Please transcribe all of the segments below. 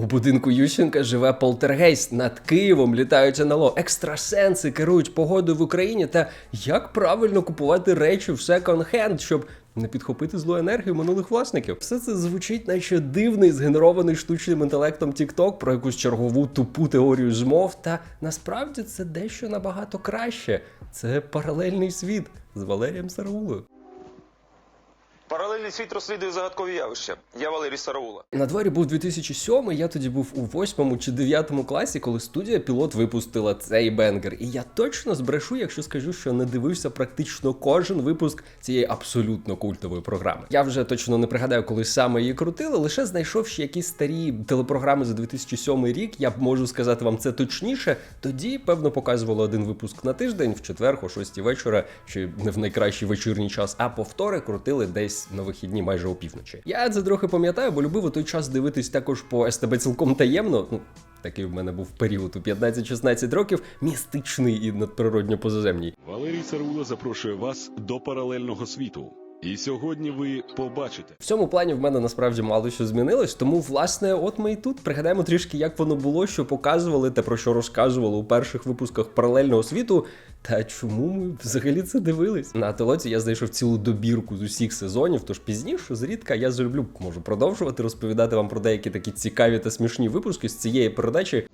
У будинку Ющенка живе полтергейст. Над Києвом літають НЛО. Екстрасенси керують погодою в Україні та як правильно купувати речі в секонд-хенд, щоб не підхопити злу енергію минулих власників. Все це звучить, наче дивний згенерований штучним інтелектом TikTok про якусь чергову тупу теорію змов. Та насправді це дещо набагато краще. Це паралельний світ з Валерієм Сараулою. Паралельний світ розслідує загадкові явища. Я Валерій Сараула. На дворі був 2007, я тоді був у 8 чи 9 класі, коли студія пілот випустила цей бенгер. І я точно збрешу, якщо скажу, що не дивився практично кожен випуск цієї абсолютно культової програми. Я вже точно не пригадаю, коли саме її крутили, лише знайшовши якісь старі телепрограми за 2007 рік. Я можу сказати вам це точніше. Тоді, певно, показували один випуск на тиждень, в четвер, о 6 вечора, чи не в найкращий вечірній час, а повтори крутили десь на вихідні майже опівночі. Я це трохи пам'ятаю, бо любив у той час дивитись також по СТБ цілком таємно. Ну, такий в мене був період у 15-16 років, містичний і надприродньо позаземній. Валерій Саруло запрошує вас до паралельного світу. І сьогодні ви побачите. В цьому плані в мене насправді мало що змінилось, тому власне, от ми і тут пригадаємо трішки, як воно було, що показували та про що розказували у перших випусках паралельного світу. Та чому ми взагалі це дивились? На телоці я знайшов цілу добірку з усіх сезонів, тож пізніше зрідка я залюблю, можу продовжувати розповідати вам про деякі такі цікаві та смішні випуски з цієї передачі.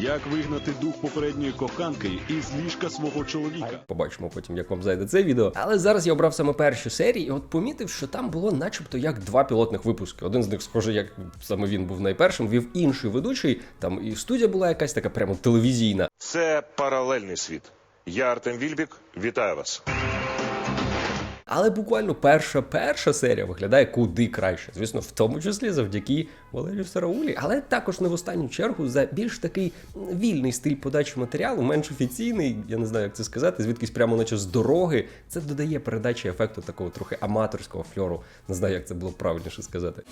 Як вигнати дух попередньої коханки із ліжка свого чоловіка? Побачимо потім, як вам зайде це відео. Але зараз я обрав саме перші серії, і от помітив, що там було начебто як два пілотних випуски. Один з них, схоже, як саме він був найпершим, вів інший ведучий. Там і студія була якась така прямо телевізійна. Це паралельний світ. Я Артем Вільбік. Вітаю вас. Але буквально перша перша серія виглядає куди краще. Звісно, в тому числі завдяки Валерію Сараулі, але також не в останню чергу за більш такий вільний стиль подачі матеріалу, менш офіційний, я не знаю, як це сказати, звідкись прямо наче з дороги. Це додає передачі ефекту такого трохи аматорського фльору. Не знаю, як це було правильніше сказати.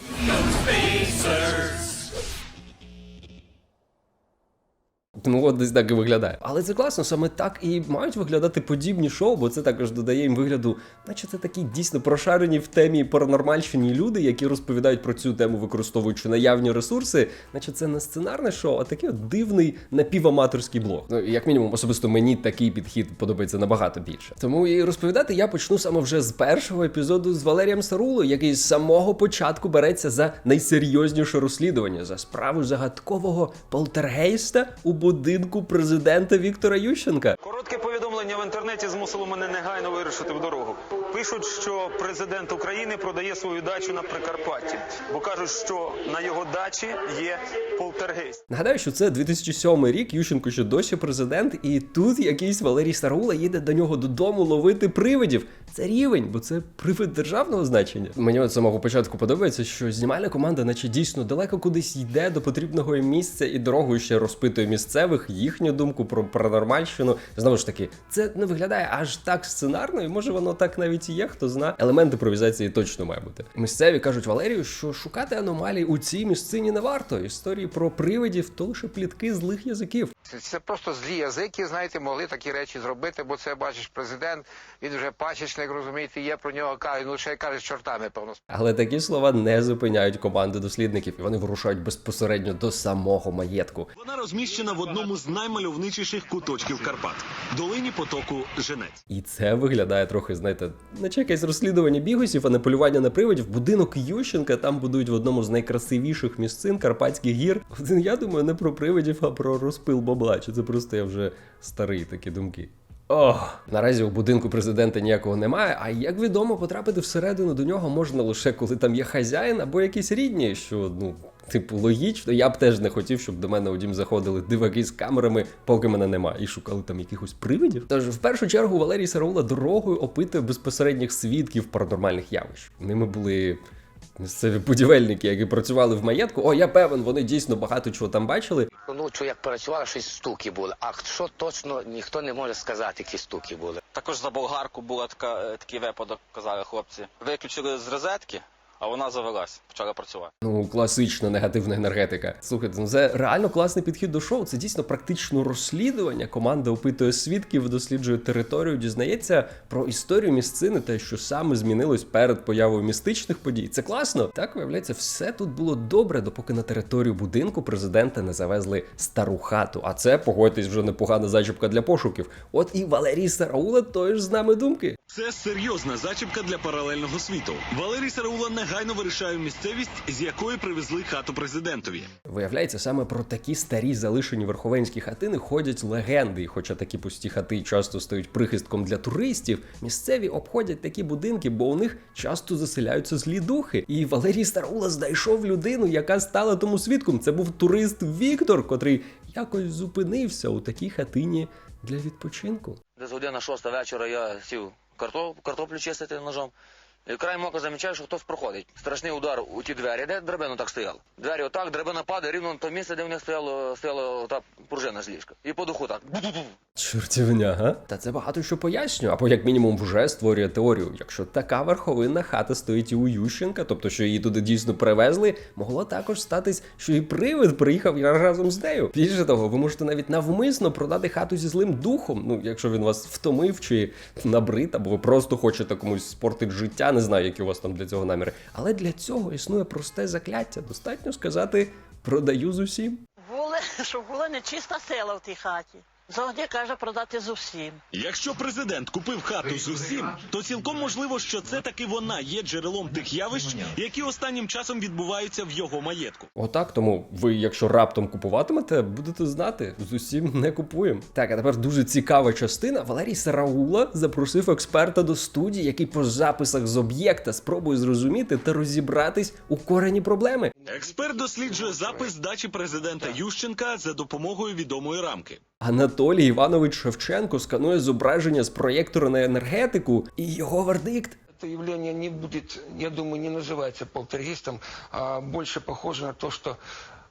Ну, от десь так і виглядає. Але це класно, саме так і мають виглядати подібні шоу, бо це також додає їм вигляду, наче це такі дійсно прошарені в темі паранормальщині люди, які розповідають про цю тему, використовуючи наявні ресурси, наче це не сценарне шоу, а такий от дивний напіваматорський блог. Ну, як мінімум, особисто мені такий підхід подобається набагато більше. Тому і розповідати я почну саме вже з першого епізоду з Валерієм Сарулою, який з самого початку береться за найсерйозніше розслідування за справу загадкового полтергейста у будинку президента Віктора Ющенка. Коротке повідомлення в інтернеті змусило мене негайно вирушити в дорогу. Пишуть, що президент України продає свою дачу на Прикарпатті, бо кажуть, що на його дачі є полтергейст. Нагадаю, що це 2007 рік. Ющенко ще досі президент, і тут якийсь Валерій Сарула їде до нього додому ловити привидів. Це рівень, бо це привид державного значення. Мені от самого початку подобається, що знімальна команда, наче дійсно далеко кудись йде до потрібного місця і дорогою ще розпитує місцевих їхню думку про паранормальщину. Знову ж таки, це не виглядає аж так сценарно, і може воно так навіть і є, хто зна. Елемент імпровізації точно має бути. Місцеві кажуть Валерію, що шукати аномалії у цій місцині не варто. Історії про привидів то лише плітки злих язиків. Це- просто злі язики, знаєте, могли такі речі зробити, бо це бачиш президент, він вже пасічник, розумієте, є про нього кажуть, ну ще й каже, з чортами, певно. Але такі слова не зупиняють команди дослідників, і вони вирушають безпосередньо до самого маєтку. Вона розміщена в одному з наймальовничіших куточків Карпат долині потоку Женець. І це виглядає трохи, знаєте, наче якесь розслідування бігусів, а не полювання на привидів. Будинок Ющенка там будують в одному з найкрасивіших місцин Карпатських гір. Я думаю, не про привидів, а про розпил бабла. Чи це просто я вже старий такі думки. Ох, наразі у будинку президента ніякого немає. А як відомо, потрапити всередину до нього можна лише коли там є хазяїн або якісь рідні, що ну. Типу, логічно, я б теж не хотів, щоб до мене у дім заходили диваки з камерами, поки мене нема, і шукали там якихось привидів. Тож в першу чергу Валерій Сараула дорогою опитує безпосередніх свідків паранормальних явищ. Ними були місцеві будівельники, які працювали в маєтку. О, я певен, вони дійсно багато чого там бачили. Ну, що як працювали, щось стуки були. А що точно ніхто не може сказати, які стуки були. Також за болгарку була така, е, такий випадок, казали хлопці. Виключили з розетки, а вона завелась, почала працювати. Ну, класична негативна енергетика. Слухайте, ну це реально класний підхід до шоу. Це дійсно практично розслідування. Команда опитує свідків, досліджує територію, дізнається про історію місцини та що саме змінилось перед появою містичних подій. Це класно. Так виявляється, все тут було добре, допоки на територію будинку президента не завезли стару хату. А це погодьтесь вже непогана зачіпка для пошуків. От і Валерій Сараула той ж з нами думки. Це серйозна зачіпка для паралельного світу. Валерій Сараула негайно вирішає місцевість, з якої привезли хату президентові. Виявляється, саме про такі старі залишені верховенські хатини ходять легенди. І хоча такі пусті хати часто стають прихистком для туристів, місцеві обходять такі будинки, бо у них часто заселяються злі духи. І Валерій Старула знайшов людину, яка стала тому свідком. Це був турист Віктор, котрий якось зупинився у такій хатині для відпочинку. Десь година шоста вечора я сів картоп, картоплю чистити ножом. І край мока замічаю, що хтось проходить. Страшний удар у ті двері, де драбина так стояла. Двері отак, драбина падає рівно на то місце, де в них стояло, стояла та пружина з ліжка. І по духу так. Чортівня, га? Та це багато що пояснює, або як мінімум вже створює теорію. Якщо така верховинна хата стоїть і у Ющенка, тобто що її туди дійсно привезли, могло також статись, що і привид приїхав разом з нею. Більше того, ви можете навіть навмисно продати хату зі злим духом. Ну, якщо він вас втомив чи набрид, або ви просто хочете комусь спортити життя, не знаю, які у вас там для цього наміри. Але для цього існує просте закляття. Достатньо сказати продаю з усім. Воле щоб була нечиста сила в тій хаті. Завжди каже продати з усім. Якщо президент купив хату з усім, то цілком можливо, що це таки вона є джерелом тих явищ, які останнім часом відбуваються в його маєтку. Отак, тому ви, якщо раптом купуватимете, будете знати, з усім не купуємо. Так, а тепер дуже цікава частина. Валерій Сараула запросив експерта до студії, який по записах з об'єкта спробує зрозуміти та розібратись у корені проблеми. Експерт досліджує запис дачі президента Ющенка за допомогою відомої рамки. Анатолій Іванович Шевченко сканує зображення з проєктора на енергетику, і його вердикт. Это явление не будет, я думаю, не называется полтергистом, а больше похоже на то, что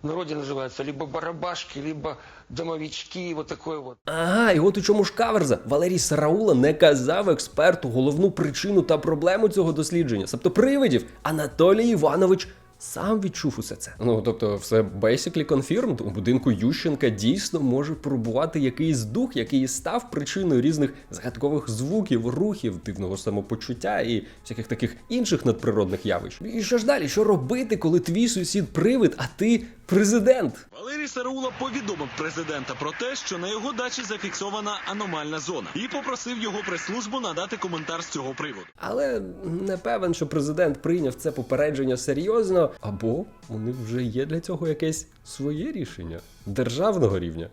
в народе называется либо барабашки, либо домовички, вот такое вот. Ага, і от у чому ж каверза. Валерій Сараула не казав експерту головну причину та проблему цього дослідження, тобто привидів. Анатолій Іванович сам відчув усе це. Ну тобто, все basically confirmed. У будинку Ющенка дійсно може пробувати якийсь дух, який став причиною різних загадкових звуків, рухів, дивного самопочуття і всяких таких інших надприродних явищ. І що ж далі? Що робити, коли твій сусід привид, а ти президент? Валерій Сараула повідомив президента про те, що на його дачі зафіксована аномальна зона, і попросив його прес-службу надати коментар з цього приводу. Але не певен, що президент прийняв це попередження серйозно, або у них вже є для цього якесь своє рішення державного рівня.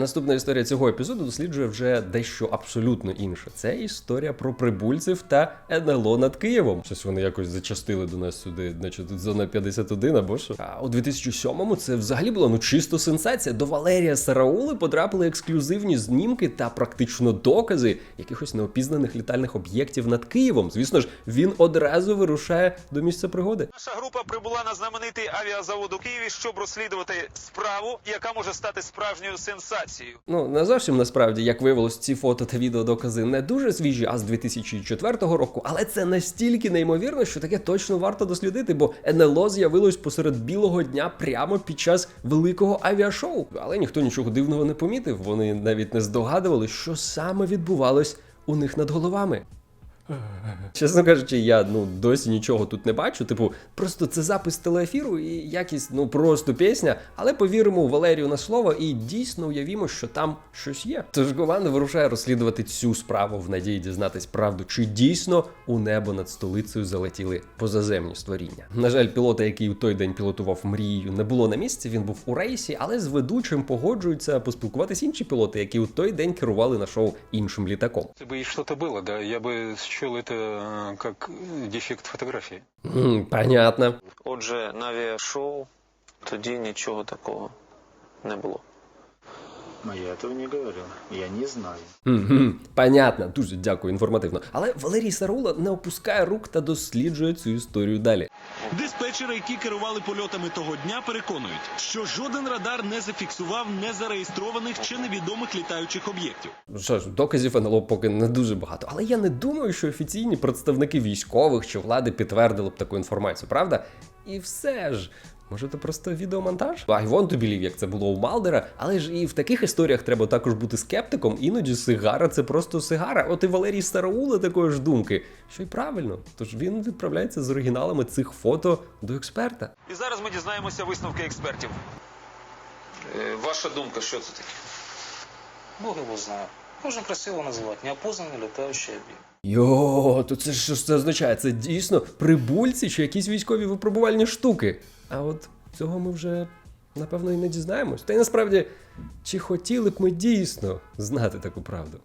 Наступна історія цього епізоду досліджує вже дещо абсолютно інше. Це історія про прибульців та НЛО над Києвом. Щось вони якось зачастили до нас сюди, значить тут зона 51 або що. А у 2007-му це взагалі була ну чисто сенсація. До Валерія Сараули потрапили ексклюзивні знімки та практично докази якихось неопізнаних літальних об'єктів над Києвом. Звісно ж, він одразу вирушає до місця пригоди. Наша група прибула на знаменитий авіазавод у Києві, щоб розслідувати справу, яка може стати справжньою сенсацією. Ну не зовсім насправді, як виявилось, ці фото та відео докази не дуже свіжі, а з 2004 року. Але це настільки неймовірно, що таке точно варто дослідити, бо НЛО з'явилось посеред білого дня прямо під час великого авіашоу. Але ніхто нічого дивного не помітив. Вони навіть не здогадували, що саме відбувалось у них над головами. Чесно кажучи, я ну досі нічого тут не бачу. Типу, просто це запис телеефіру і якість, ну просто пісня. Але повіримо у Валерію на слово і дійсно уявімо, що там щось є. Тож команда вирушає розслідувати цю справу в надії дізнатись правду, чи дійсно у небо над столицею залетіли позаземні створіння. На жаль, пілота, який у той день пілотував мрією, не було на місці. Він був у рейсі, але з ведучим погоджуються поспілкуватись інші пілоти, які у той день керували на шоу іншим літаком. Если бы и что-то было, да, я бы счел это э, как э, дефект фотографии. М, Понятно. Отже, на авіашоу тоді нічого такого не було. А я этого не говорил. Я не знаю. Угу, понятно, дуже дякую, інформативно. Але Валерій Сарула не опускає рук та досліджує цю історію далі. Диспетчери, які керували польотами того дня, переконують, що жоден радар не зафіксував незареєстрованих чи невідомих літаючих об'єктів. Що ж, доказів НЛО поки не дуже багато, але я не думаю, що офіційні представники військових чи влади підтвердили б таку інформацію, правда? І все ж. Може, це просто відеомонтаж? I want to believe, як це було у Малдера, але ж і в таких історіях треба також бути скептиком. Іноді сигара це просто сигара. От і Валерій Староула такої ж думки, що й правильно. Тож він відправляється з оригіналами цих фото до експерта. І зараз ми дізнаємося висновки експертів. Е, Ваша думка, що це таке? Бог его знает. Можно красиво называть. Неопознанный летающий объект. Йо, то це ж що ж це означає? Це дійсно прибульці чи якісь військові випробувальні штуки. А от цього ми вже напевно і не дізнаємось. Та й насправді, чи хотіли б ми дійсно знати таку правду?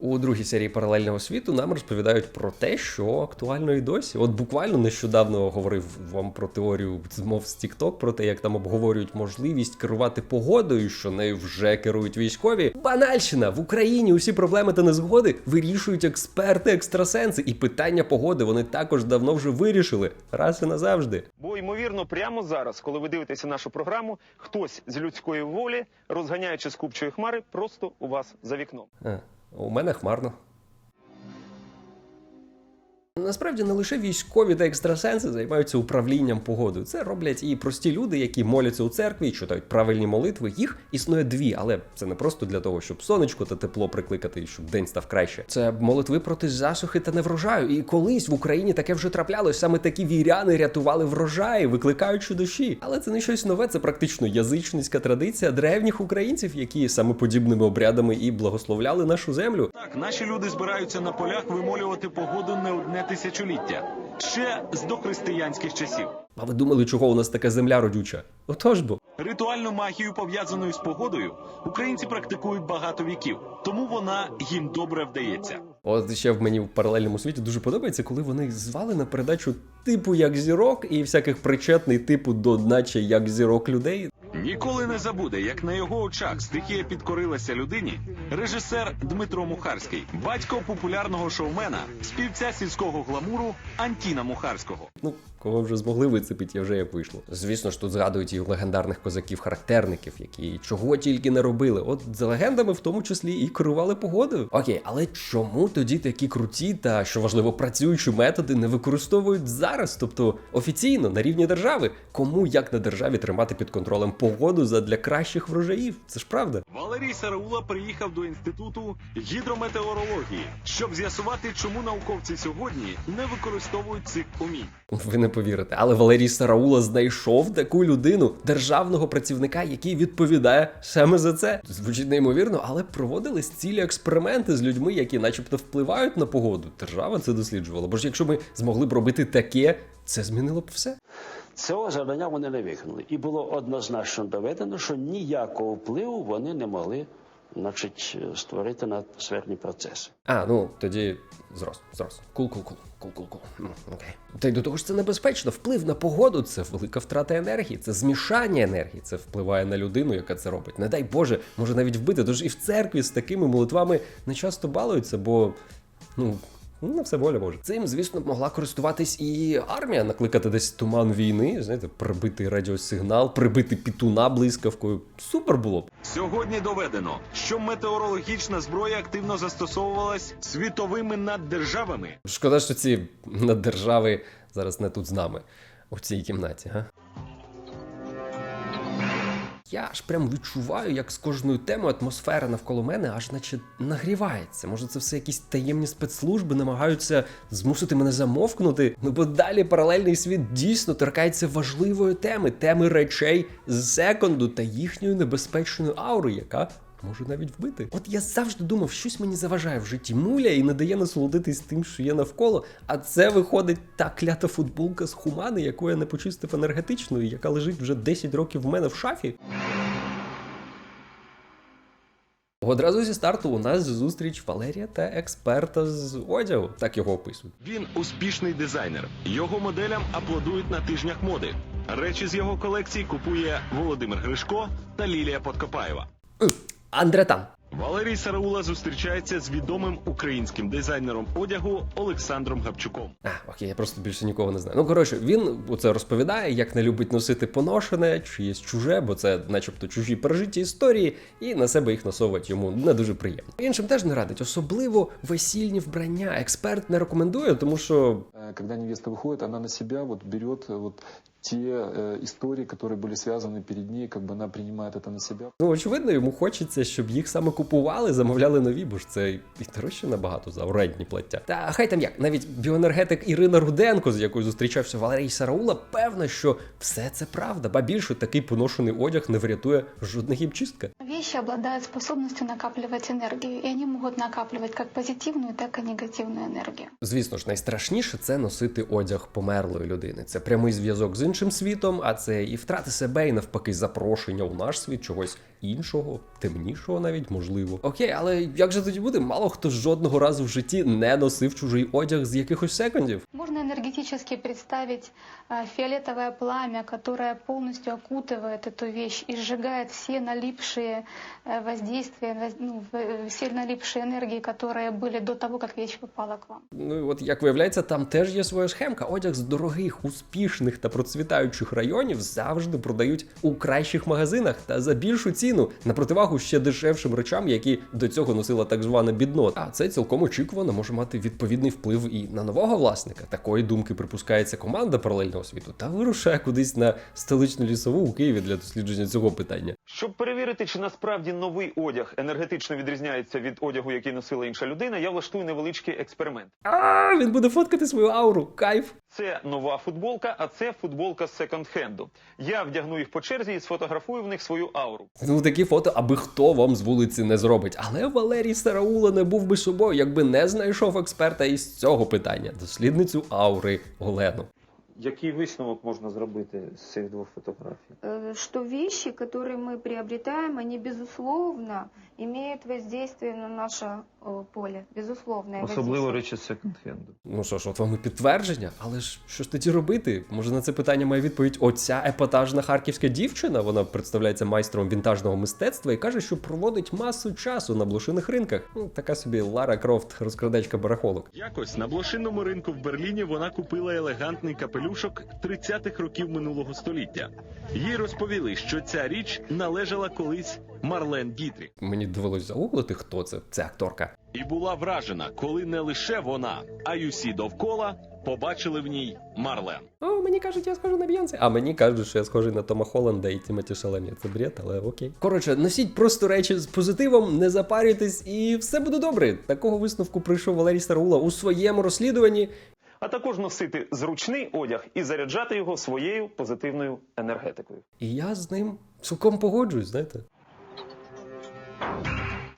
У другій серії паралельного світу нам розповідають про те, що актуально і досі. От буквально нещодавно говорив вам про теорію змов з TikTok, про те, як там обговорюють можливість керувати погодою, що нею вже керують військові. Банальщина в Україні усі проблеми та незгоди вирішують експерти, екстрасенси, і питання погоди вони також давно вже вирішили раз і назавжди. Бо ймовірно, прямо зараз, коли ви дивитеся нашу програму, хтось з людської волі, розганяючи з купчої хмари, просто у вас за вікном. А, у мене хмарно. Насправді не лише військові та екстрасенси займаються управлінням погодою. Це роблять і прості люди, які моляться у церкві, читають правильні молитви. Їх існує дві, але це не просто для того, щоб сонечко та тепло прикликати, щоб день став краще. Це молитви проти засухи та неврожаю. І колись в Україні таке вже траплялось. Саме такі віряни рятували врожаї, викликаючи дощі. Але це не щось нове, це практично язичницька традиція древніх українців, які саме подібними обрядами і благословляли нашу землю. Так, наші люди збираються на полях вимолювати погоду не одне тисячоліття. Ще з дохристиянських часів. А ви думали, чого у нас така земля родюча? Отож бо. Ритуальну магію, пов'язану з погодою, українці практикують багато віків, тому вона їм добре вдається. От ще в мені в паралельному світі дуже подобається, коли вони звали на передачу типу як зірок і всяких причетний типу до наче як зірок людей. Ніколи не забуде, як на його очах стихія підкорилася людині. Режисер Дмитро Мухарський, батько популярного шоумена, співця сільського гламуру Антіна Мухарського. Ну, кого вже змогли вицепити, я вже як вийшло. Звісно ж, тут згадують і легендарних козаків-характерників, які чого тільки не робили. От за легендами, в тому числі, і керували погодою. Окей, але чому тоді такі круті та що важливо працюючі методи не використовують зараз? Тобто офіційно на рівні держави, кому як на державі тримати під контролем погоду задля кращих врожаїв? Це ж правда. Валерій Сараула приїхав до інституту гідрометеорології, щоб з'ясувати, чому науковці сьогодні не використовують цих умінь. Ви не повірите, але Валерій Сараула знайшов таку людину, державного працівника, який відповідає саме за це. Звучить неймовірно, але проводились цілі експерименти з людьми, які, начебто, впливають на погоду. Держава це досліджувала. Бо ж якщо ми змогли б робити таке, це змінило б все. Цього завдання вони не виконали. І було однозначно доведено, що ніякого впливу вони не могли значить, створити на атмосферні процеси. А, ну тоді зрос, зрос. Кул, кул, кул, кул, кул, кул. Ну, окей. Та й до того ж це небезпечно. Вплив на погоду це велика втрата енергії, це змішання енергії. Це впливає на людину, яка це робить. Не дай Боже, може навіть вбити. Тож і в церкві з такими молитвами не часто балуються, бо ну. Ну, на все воля може. Цим, звісно, могла користуватись і армія, накликати десь туман війни, знаєте, прибити радіосигнал, прибити пітуна блискавкою. Супер було б. Сьогодні доведено, що метеорологічна зброя активно застосовувалась світовими наддержавами. Шкода, що ці наддержави зараз не тут з нами, у цій кімнаті, га? Я аж прям відчуваю, як з кожною темою атмосфера навколо мене аж наче нагрівається. Може, це все якісь таємні спецслужби намагаються змусити мене замовкнути. Ну бо далі паралельний світ дійсно торкається важливої теми, теми речей з секунду та їхньої небезпечної аури, яка може навіть вбити. От я завжди думав, щось мені заважає в житті муля і не дає насолодитись тим, що є навколо. А це виходить та клята футболка з хумани, яку я не почистив енергетично, і яка лежить вже 10 років в мене в шафі. Одразу зі старту у нас зустріч Валерія та експерта з одягу, так його описують. Він успішний дизайнер. Його моделям аплодують на тижнях моди. Речі з його колекції купує Володимир Гришко та Лілія Подкопаєва. Андретан. Валерій Сараула зустрічається з відомим українським дизайнером одягу Олександром Гапчуком. А, окей, я просто більше нікого не знаю. Ну коротше, він оце розповідає, як не любить носити поношене, чиєсь чуже, бо це, начебто, чужі пережиті історії, і на себе їх насовувати йому не дуже приємно. Іншим теж не радить, особливо весільні вбрання. Експерт не рекомендує, тому що Когда невеста выходит, она на себя вот берет э, вот те э, истории, которые были связаны перед ней, как бы она принимает это на себя. ну очевидно йому хочеться, щоб їх саме купували, замовляли нові, бо ж це і дорожче набагато за орендні плаття. Та хай там як, навіть біоенергетик Ірина Руденко, з якою зустрічався Валерій Сараула, певна, що все це правда, ба більше такий поношений одяг не врятує жодна гімчистка. Вещи обладают способностью накапливать энергию, и они могут накапливать как позитивную, так и негативную энергию. Звісно ж, найстрашніше це носити одяг померлої людини. Це прямий зв'язок з іншим світом, а це і втрати себе, і навпаки, запрошення у наш світ чогось іншого, темнішого навіть можливо. Окей, але як же тоді буде? Мало хто жодного разу в житті не носив чужий одяг з якихось секундів. Можно энергетически представить э, фиолетовое пламя, которое полностью окутывает эту вещь и сжигает все налипшие э, воздействия, воз- ну, в- все налипшие энергии, которые были до того, как вещь попала к вам. Ну і от як виявляється, там теж є своя схемка. Одяг з дорогих, успішних та процвітаючих районів завжди продають у кращих магазинах та за більшу ціну на противагу ще дешевшим речам, які до цього носила так звана біднота. А це цілком очікувано може мати відповідний вплив і на нового власника. Такої думки припускається команда паралельного світу та вирушає кудись на столичну лісову у Києві для дослідження цього питання. Щоб перевірити, чи насправді новий одяг енергетично відрізняється від одягу, який носила інша людина, я влаштую невеличкий експеримент. А він буде фоткати свою ауру. Кайф. Це нова футболка, а це футболка з секонд-хенду. Я вдягну їх по черзі і сфотографую в них свою ауру. Ну такі фото, аби хто вам з вулиці не зробить. Але Валерій Сараула не був би собою, якби не знайшов експерта із цього питання, дослідницю аури Олену. Який висновок можна зробити з цих двох фотографій? Э, что вещи, которые мы приобретаем, они, безусловно, имеют воздействие на наше э, поле. Безусловное Особливо речі секонд-хенду. Ну що ж, от вам і підтвердження, але ж що ж тоді робити? Може на це питання має відповідь оця епатажна харківська дівчина. Вона представляється майстром вінтажного мистецтва і каже, що проводить масу часу на блошиних ринках. Ну така собі Лара Крофт, розкрадачка барахолок. Якось на блошиному ринку в Берліні вона купила елегантний капелюшок 30-х років минулого століття. Їй розповіли, що ця річ належала колись Марлен Дітрі. Мені довелось загуглити, хто це. Це акторка. І була вражена, коли не лише вона, а й усі довкола побачили в ній Марлен. О, мені кажуть, я схожу на Бейонсе. А мені кажуть, що я схожий на Тома Холланда і Тімоті Шаламі. Це бред, але окей. Коротше, носіть просто речі з позитивом, не запарюйтесь, і все буде добре. Такого висновку прийшов Валерій Старула у своєму розслідуванні. А також носити зручний одяг і заряджати його своєю позитивною енергетикою. І я з ним цілком погоджуюсь, знаєте.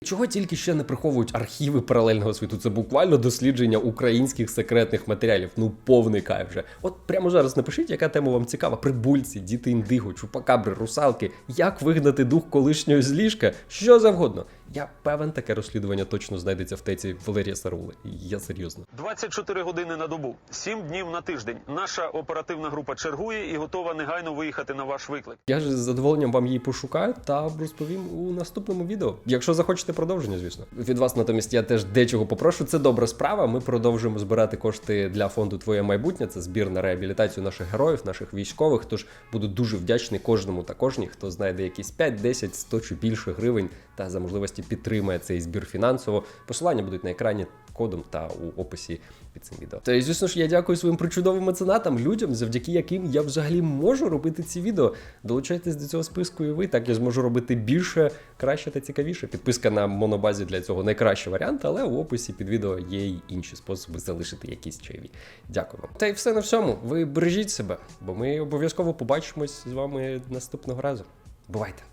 Чого тільки ще не приховують архіви паралельного світу? Це буквально дослідження українських секретних матеріалів. Ну повний кайф вже. От прямо зараз напишіть, яка тема вам цікава: прибульці, діти індиго, чупакабри, русалки, як вигнати дух колишнього з ліжка, що завгодно. Я певен, таке розслідування точно знайдеться в теці Валерія Сарули. Я серйозно. 24 години на добу, 7 днів на тиждень. Наша оперативна група чергує і готова негайно виїхати на ваш виклик. Я ж з задоволенням вам її пошукаю та розповім у наступному відео. Якщо захочете продовження, звісно. Від вас натомість я теж дечого попрошу. Це добра справа. Ми продовжуємо збирати кошти для фонду Твоє майбутнє. Це збір на реабілітацію наших героїв, наших військових. Тож буду дуже вдячний кожному та кожній, хто знайде якісь 5, 10, 100 чи більше гривень та за можливості підтримає цей збір фінансово. Посилання будуть на екрані кодом та у описі під цим відео. Та звісно ж, я дякую своїм причудовим меценатам, людям, завдяки яким я взагалі можу робити ці відео. Долучайтесь до цього списку, і ви так я зможу робити більше, краще та цікавіше. Підписка на монобазі для цього найкращий варіант, але у описі під відео є й інші способи залишити якісь чайові. Дякую вам. Та й все на всьому. Ви бережіть себе, бо ми обов'язково побачимось з вами наступного разу. Бувайте!